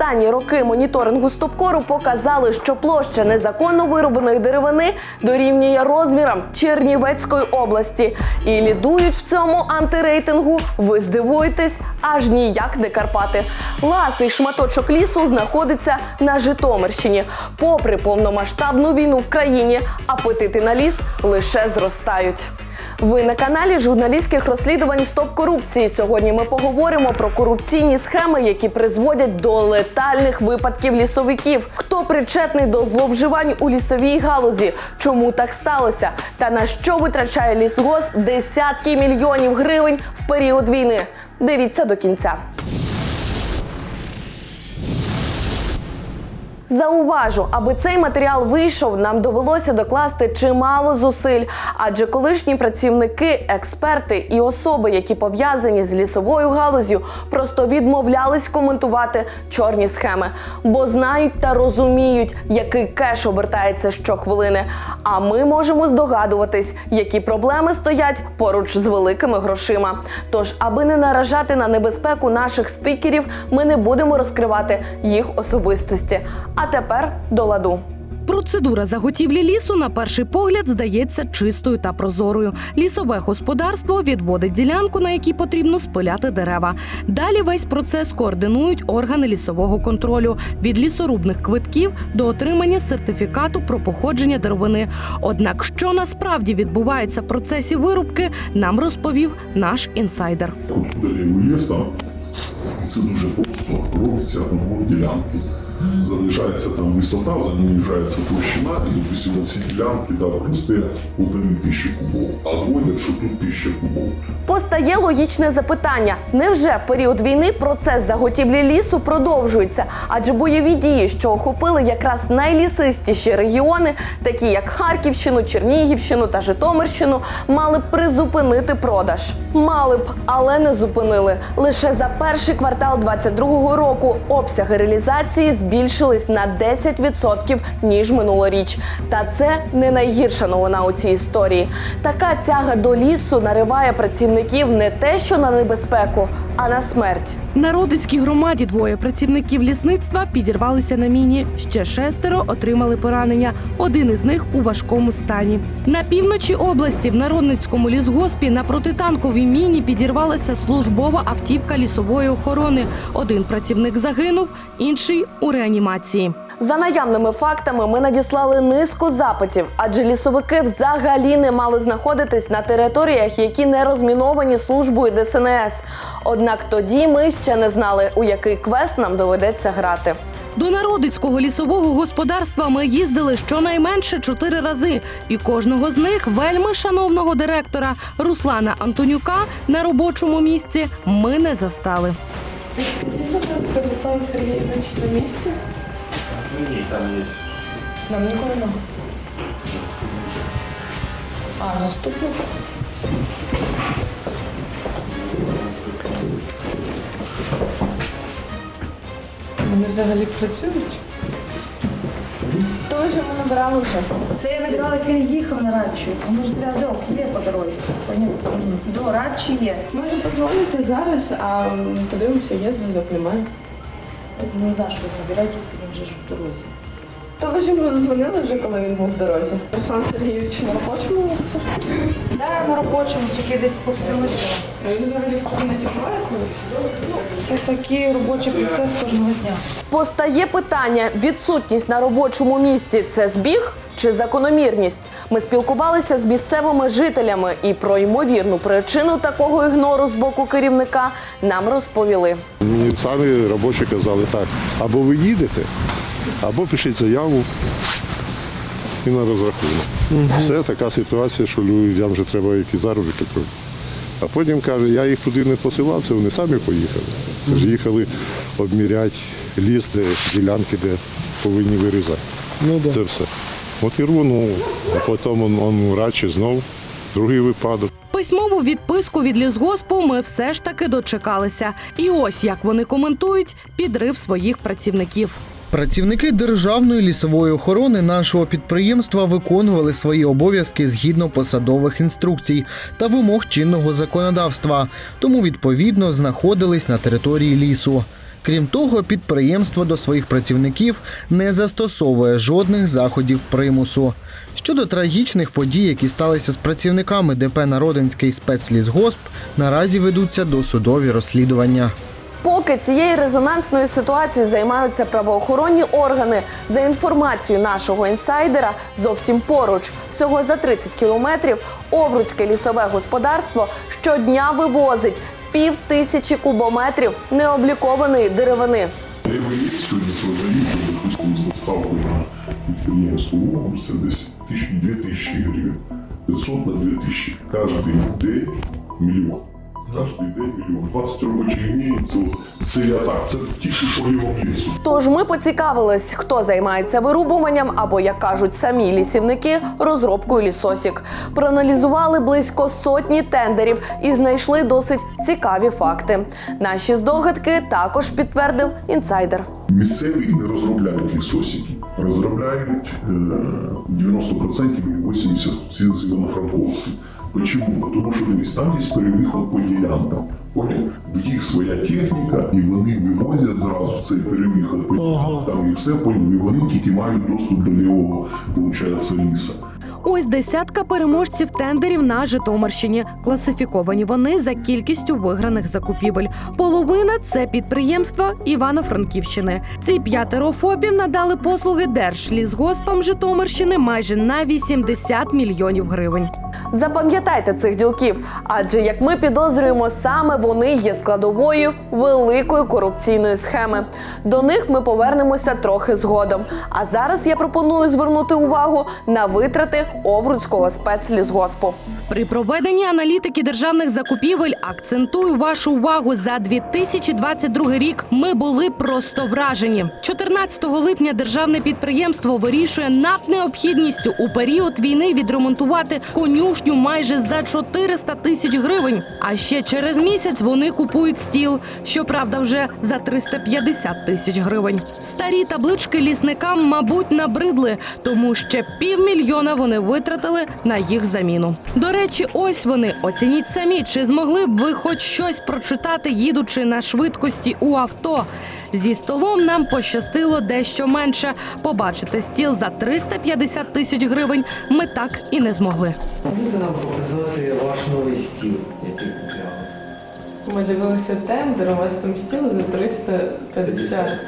Останні роки моніторингу стопкору показали, що площа незаконно вирубаної деревини дорівнює розмірам Чернівецької області. І лідують в цьому антирейтингу. Ви здивуєтесь, аж ніяк не Карпати. Ласий шматочок лісу знаходиться на Житомирщині. Попри повномасштабну війну в країні, апетити на ліс лише зростають. Ви на каналі журналістських розслідувань Стоп корупції. Сьогодні ми поговоримо про корупційні схеми, які призводять до летальних випадків лісовиків. Хто причетний до зловживань у лісовій галузі? Чому так сталося? Та на що витрачає лісгосп десятки мільйонів гривень в період війни? Дивіться до кінця. Зауважу, аби цей матеріал вийшов, нам довелося докласти чимало зусиль, адже колишні працівники, експерти і особи, які пов'язані з лісовою галузю, просто відмовлялись коментувати чорні схеми, бо знають та розуміють, який кеш обертається щохвилини. А ми можемо здогадуватись, які проблеми стоять поруч з великими грошима. Тож, аби не наражати на небезпеку наших спікерів, ми не будемо розкривати їх особистості. А тепер до ладу. Процедура заготівлі лісу на перший погляд здається чистою та прозорою. Лісове господарство відводить ділянку, на якій потрібно спиляти дерева. Далі весь процес координують органи лісового контролю від лісорубних квитків до отримання сертифікату про походження деревини. Однак, що насправді відбувається в процесі вирубки, нам розповів наш інсайдер. Це дуже просто робиться обгон ділянки. Занижається там висота, занижається товщина, і, допустимо, на цій ділянці да, росте полтори тисячі кубов, а доводять, що тут тисяча кубов. Постає логічне запитання: невже в період війни процес заготівлі лісу продовжується? Адже бойові дії, що охопили якраз найлісистіші регіони, такі як Харківщину, Чернігівщину та Житомирщину, мали б призупинити продаж. Мали б, але не зупинили. Лише за перший квартал 22-го року обсяги реалізації збільшились на 10% ніж минулоріч. Та це не найгірша новина у цій історії. Така тяга до лісу нариває працівників не те, що на небезпеку, а на смерть. На Родицькій громаді двоє працівників лісництва підірвалися на міні. Ще шестеро отримали поранення. Один із них у важкому стані. На півночі області в Народницькому лісгоспі на протитанковій міні підірвалася службова автівка лісової охорони. Один працівник загинув, інший у реанімації. За наявними фактами ми надіслали низку запитів, адже лісовики взагалі не мали знаходитись на територіях, які не розміновані службою ДСНС. Однак тоді ми ще не знали, у який квест нам доведеться грати. До народицького лісового господарства ми їздили щонайменше чотири рази, і кожного з них вельми шановного директора Руслана Антонюка на робочому місці ми не застали. Руслан Сергійович на місці? Ні, там є. Нам ніколи не. А, заступник? Вони взагалі працюють? Той же ми набирали вже. Це я набирала, як він їхав на радчу. А може зв'язок є по дорозі. Понятно. До радчі є. Може позвонити зараз, а подивимося, є зв'язок, немає. Ну на що набирайтеся, він же ж в дорозі. То ви ж йому дзвонили вже, коли він був в дорозі. Руслан Сергійович на робочому місці. Да, на робочому, тільки десь. А він взагалі в кабінеті буває колись? Це такий робочий процес кожного дня. Постає питання: відсутність на робочому місці це збіг чи закономірність? Ми спілкувалися з місцевими жителями і про ймовірну причину такого ігнору з боку керівника нам розповіли. Мені самі робочі казали так, або ви їдете, або пишіть заяву і на розрахунок. Все така ситуація, що людям вже треба якісь заробіток. робити. А потім каже, я їх туди не посилав, це вони самі поїхали. Тож їхали обміряти ліс, де ділянки, де повинні вирізати. Це все. От і рвонув, а потім он, он радше знов, другий випадок. Письмову відписку від лісгоспу ми все ж таки дочекалися. І ось як вони коментують підрив своїх працівників. Працівники державної лісової охорони нашого підприємства виконували свої обов'язки згідно посадових інструкцій та вимог чинного законодавства, тому відповідно знаходились на території лісу. Крім того, підприємство до своїх працівників не застосовує жодних заходів примусу. Щодо трагічних подій, які сталися з працівниками ДП Народинський спецлісгосп, наразі ведуться досудові розслідування. Поки цією резонансною ситуацією займаються правоохоронні органи, за інформацією нашого інсайдера, зовсім поруч, всього за 30 кілометрів, Овруцьке лісове господарство щодня вивозить пів тисячі кубометрів необлікованої деревини. Це десь тисячі, дві тисячі гривень. 500 на 2 тисячі. Кожен день мільйон. Кожен день мільйон. 20 робочих днів, це, це я так, це тільки полівом лісу. Тож ми поцікавились, хто займається вирубуванням або, як кажуть самі лісівники, розробкою лісосік. Проаналізували близько сотні тендерів і знайшли досить цікаві факти. Наші здогадки також підтвердив інсайдер. Місцеві не розробляють лісосіки. Розробляють е, 90% і 80% всі з івано-франковці. Почему? Тому що там є по ділянкам. В їх своя техніка, і вони вивозять зразу цей перевиход по ділянкам, і все поняв. І вони тільки мають доступ до лівого, виходить, ліса. Ось десятка переможців тендерів на Житомирщині. Класифіковані вони за кількістю виграних закупівель. Половина це підприємства Івано-Франківщини. Ці п'ятеро ФОПів надали послуги Держлісгоспам Житомирщини майже на 80 мільйонів гривень. Запам'ятайте цих ділків, адже як ми підозрюємо, саме вони є складовою великої корупційної схеми. До них ми повернемося трохи згодом. А зараз я пропоную звернути увагу на витрати Овруцького спецлісгоспу. При проведенні аналітики державних закупівель акцентую вашу увагу за 2022 рік. Ми були просто вражені. 14 липня державне підприємство вирішує над необхідністю у період війни відремонтувати конюшню майже за 400 тисяч гривень. А ще через місяць вони купують стіл, щоправда, вже за 350 тисяч гривень. Старі таблички лісникам, мабуть, набридли, тому ще півмільйона вони витратили на їх заміну. До речі, ось вони оцініть самі, чи змогли б ви хоч щось прочитати, їдучи на швидкості у авто. Зі столом нам пощастило дещо менше. Побачити стіл за 350 тисяч гривень ми так і не змогли. Можете нам показати ваш новий стіл, який купляли? Ми дивилися тендер, у вас там стіл за 350.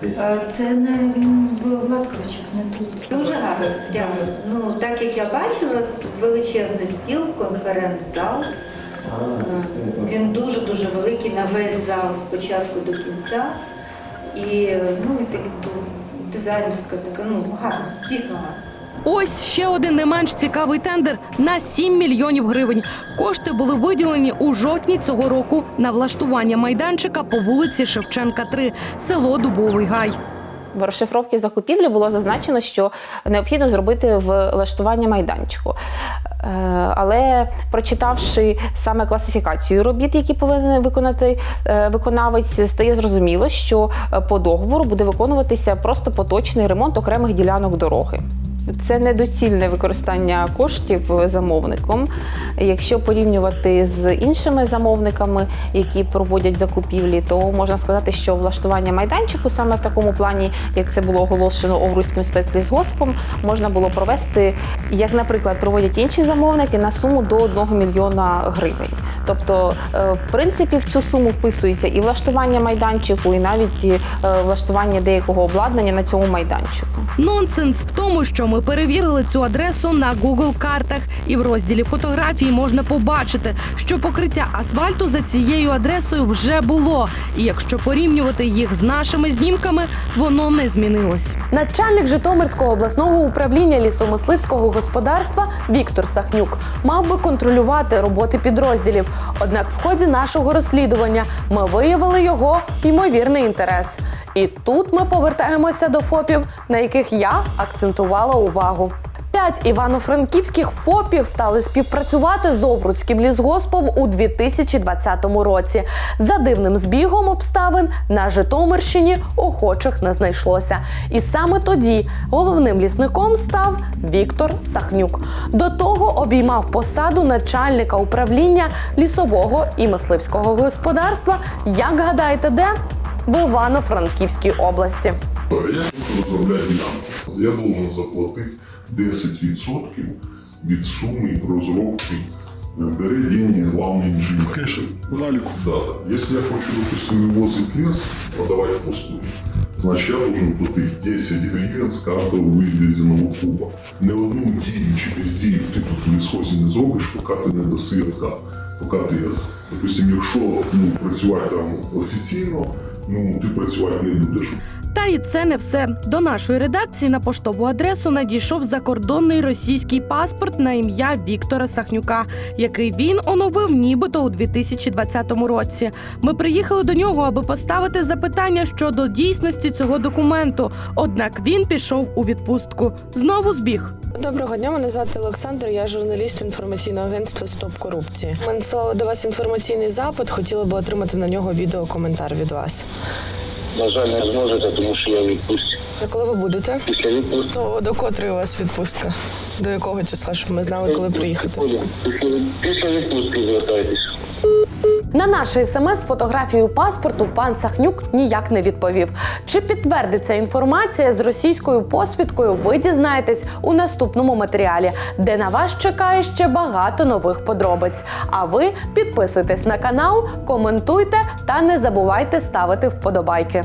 Тобто, Е, Це не він в Гладковичах, не тут. Дуже гарно. Дякую. Ну, так як я бачила, величезний стіл, конференц-зал. Він дуже дуже великий на весь зал з початку до кінця. І ну і дизайнерська така, ну гарно, дійсно гарно. Ось ще один не менш цікавий тендер на 7 мільйонів гривень. Кошти були виділені у жовтні цього року на влаштування майданчика по вулиці Шевченка, 3, село Дубовий Гай. В розшифровці закупівлі було зазначено, що необхідно зробити влаштування майданчику. Е, Але прочитавши саме класифікацію робіт, які повинен виконати е, виконавець, стає зрозуміло, що е, по договору буде виконуватися просто поточний ремонт окремих ділянок дороги. Це недоцільне використання коштів замовником. Якщо порівнювати з іншими замовниками, які проводять закупівлі, то можна сказати, що влаштування майданчику саме в такому плані, як це було оголошено Овруцьким спецлісгоспом, можна було провести, як, наприклад, проводять інші замовники на суму до 1 мільйона гривень. Тобто, е, в принципі, в цю суму вписується і влаштування майданчику, і навіть е, влаштування деякого обладнання на цьому майданчику. Нонсенс в тому, що ми перевірили цю адресу на Google картах, і в розділі фотографії можна побачити, що покриття асфальту за цією адресою вже було. І якщо порівнювати їх з нашими знімками, воно не змінилось. Начальник Житомирського обласного управління лісомисливського господарства Віктор Сахнюк мав би контролювати роботи підрозділів. Однак в ході нашого розслідування ми виявили його ймовірний інтерес. І тут ми повертаємося до ФОПів, на яких я акцентувала. П'ять івано-франківських ФОПів стали співпрацювати з Овруцьким лісгоспом у 2020 році. За дивним збігом обставин на Житомирщині охочих не знайшлося. І саме тоді головним лісником став Віктор Сахнюк. До того обіймав посаду начальника управління лісового і мисливського господарства. Як гадаєте, де? в Івано-Франківській області Я хочу розробляти ділянку. Я должен заплатити 10% від суми розробки. Бере деньги главный инженер. Конечно, налику. Да, да. Если я хочу, допустим, вывозить лес, подавать пустую, значит я должен платить 10 гривен с каждого вывезенного куба. Не одну дію чи без дію ти тут в лісхозі не зробиш, поки ти не даси откат. Поки ти, допустим, якщо ну, працювати там офіційно, ну ти працювати не будеш. Та і це не все. До нашої редакції на поштову адресу надійшов закордонний російський паспорт на ім'я Віктора Сахнюка, який він оновив нібито у 2020 році. Ми приїхали до нього, аби поставити запитання щодо дійсності цього документу. Однак він пішов у відпустку. Знову збіг. Доброго дня, мене звати Олександр, я журналіст інформаційного агентства Стоп корупції. Ми надсилали до вас інформаційний запит, хотіли би отримати на нього відеокоментар від вас. На жаль, не зможете, тому що я відпустці. А коли ви будете? Після відпустки То до котрої у вас відпустка? До якого числа, щоб ми знали, коли приїхати? після відпустки звертайтесь. На наше смс з фотографією паспорту пан Сахнюк ніяк не відповів. Чи підтвердиться інформація з російською посвідкою? Ви дізнаєтесь у наступному матеріалі, де на вас чекає ще багато нових подробиць. А ви підписуйтесь на канал, коментуйте та не забувайте ставити вподобайки.